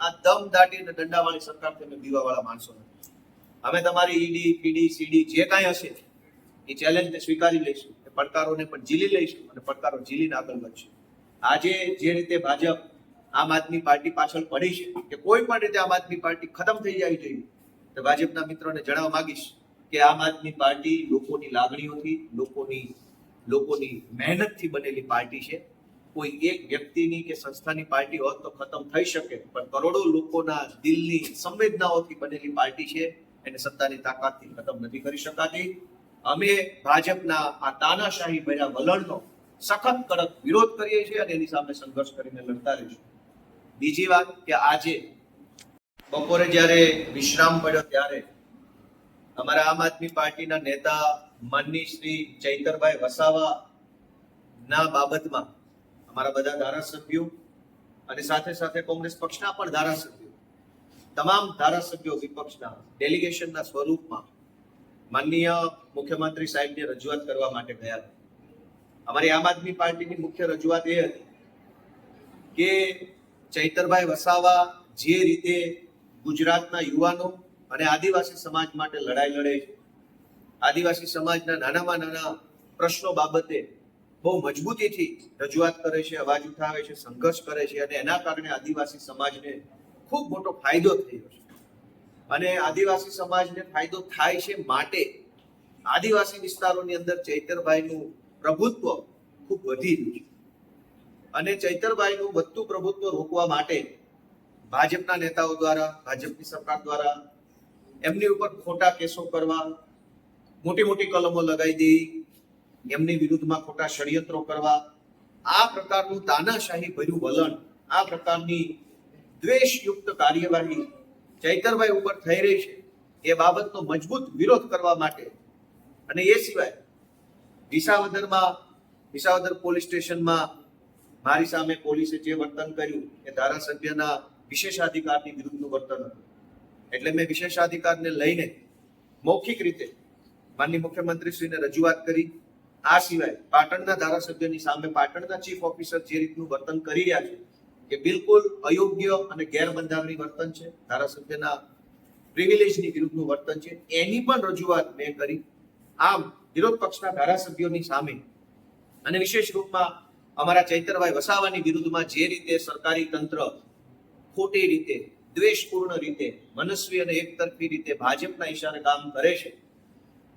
આ દમ દાટીને દંડાવાળી સરકાર તમે બીવાવાળા માણસો નથી. અમે તમારી ઈડી, પીડી, સીડી જે કાંઈ હશે, એ ચેલેન્જને સ્વીકારી લઈશું. એ પડકારોને પણ ઝીલી લઈશું અને પડકારો ઝીલીને આગળ વધશું. આજે જે રીતે ભાજપ આમ આદમી પાર્ટી પાછળ પડી છે, કે કોઈ પણ રીતે આમ આદમી પાર્ટી ખતમ થઈ જવી જોઈએ તો ભાજપના મિત્રોને જણાવવા માંગીશ કે આમ આદમી પાર્ટી લોકોની લાગણીઓથી, લોકોની લોકોની મહેનતથી બનેલી પાર્ટી છે. કોઈ એક વ્યક્તિની કે સંસ્થાની પાર્ટી હોત તો ખતમ થઈ શકે. પણ કરોડો લોકોના દિલની સંવેદનાઓથી બનેલી પાર્ટી છે. એને સત્તાની તાકાતથી ખતમ નથી કરી શકાતી. અમે ભાજપના આ તાનાશાહી ભર્યા વલણનો સખત કડક વિરોધ કરીએ છીએ અને એની સામે સંઘર્ષ કરીને લડતા રહીશું. બીજી વાત કે આજે બપોરે જ્યારે વિશ્રામ પડ્યો ત્યારે અમારા આમ આદમી પાર્ટીના નેતા માનની શ્રી ચૈતરભાઈ વસાવા ના બાબતમાં અમારા બધા ધારાસભ્યો અને સાથે સાથે કોંગ્રેસ પક્ષના પણ ધારાસભ્યો, તમામ ધારાસભ્યો વિપક્ષના ડેલિગેશનના સ્વરૂપમાં માનનીય મુખ્યમંત્રી સાહેબને રજૂઆત કરવા માટે ગયા. હતા અમારી આમ આદમી પાર્ટીની મુખ્ય રજૂઆત એ હતી કે ચૈતરભાઈ વસાવા જે રીતે ગુજરાતના યુવાનો અને આદિવાસી સમાજ માટે લડાઈ લડે છે, આદિવાસી સમાજના નાનામાં નાના પ્રશ્નો બાબતે બહુ મજબૂતીથી રજૂઆત કરે છે, અવાજ ઉઠાવે છે, સંઘર્ષ કરે છે અને એના કારણે આદિવાસી સમાજને ખૂબ મોટો ફાયદો થયો છે. અને આદિવાસી સમાજને ફાયદો થાય છે માટે આદિવાસી વિસ્તારોની અંદર ચૈતરભાઈનું પ્રભુત્વ ખૂબ વધી રહ્યું છે. અને ચૈતરભાઈનું વધતું પ્રભુત્વ રોકવા માટે ભાજપના નેતાઓ દ્વારા, ભાજપની સરકાર દ્વારા એમની ઉપર ખોટા કેસો કરવા મોટી મોટી કલમો લગાવી દેવી એમની વિરુદ્ધમાં ખોટા ષડયંત્રો કરવા, આ પ્રકારનું તાનાશાહી ભર્યું વલણ, આ પ્રકારની દ્વેષયુક્ત કાર્યવાહી ચૈતરભાઈ ઉપર થઈ રહી છે. એ બાબતનો મજબૂત વિરોધ કરવા માટે અને એ સિવાય વિસાવદરમાં, વિસાવદર પોલીસ સ્ટેશનમાં મારી સામે પોલીસે જે વર્તન કર્યું, એ ધારાસભ્યના વિશેષાધિકારની વિરુદ્ધનું વર્તન હતું. એટલે મેં વિશેષાધિકારને લઈને મૌખિક રીતે માનની મુખ્યમંત્રીશ્રીને રજૂઆત કરી. આ સિવાય પાટણના ધારાસભ્યની સામે પાટણના ચીફ ઓફિસર જે રીતનું વર્તન કરી રહ્યા છે કે બિલકુલ અયોગ્ય અને ગેરબંધારણી વર્તન છે. ધારાસભ્યના પ્રિવિલેજની વિરુદ્ધનું વર્તન છે. એની પણ રજૂઆત મેં કરી. આમ વિરોધ પક્ષના ધારાસભ્યોની સામે અને વિશેષ રૂપમાં અમારા ચૈતરભાઈ વસાવાની વિરુદ્ધમાં જે રીતે સરકારી તંત્ર ખોટી રીતે, દ્વેષપૂર્ણ રીતે, મનસ્વી અને એકતરફી રીતે ભાજપના ઈશારે કામ કરે છે,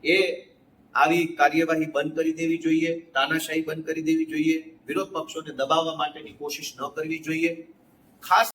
એ આવી કાર્યવાહી બંધ કરી દેવી જોઈએ, તાનાશાહી બંધ કરી દેવી જોઈએ, વિરોધ પક્ષોને દબાવવા માટેની કોશિશ ન કરવી જોઈએ. ખાસ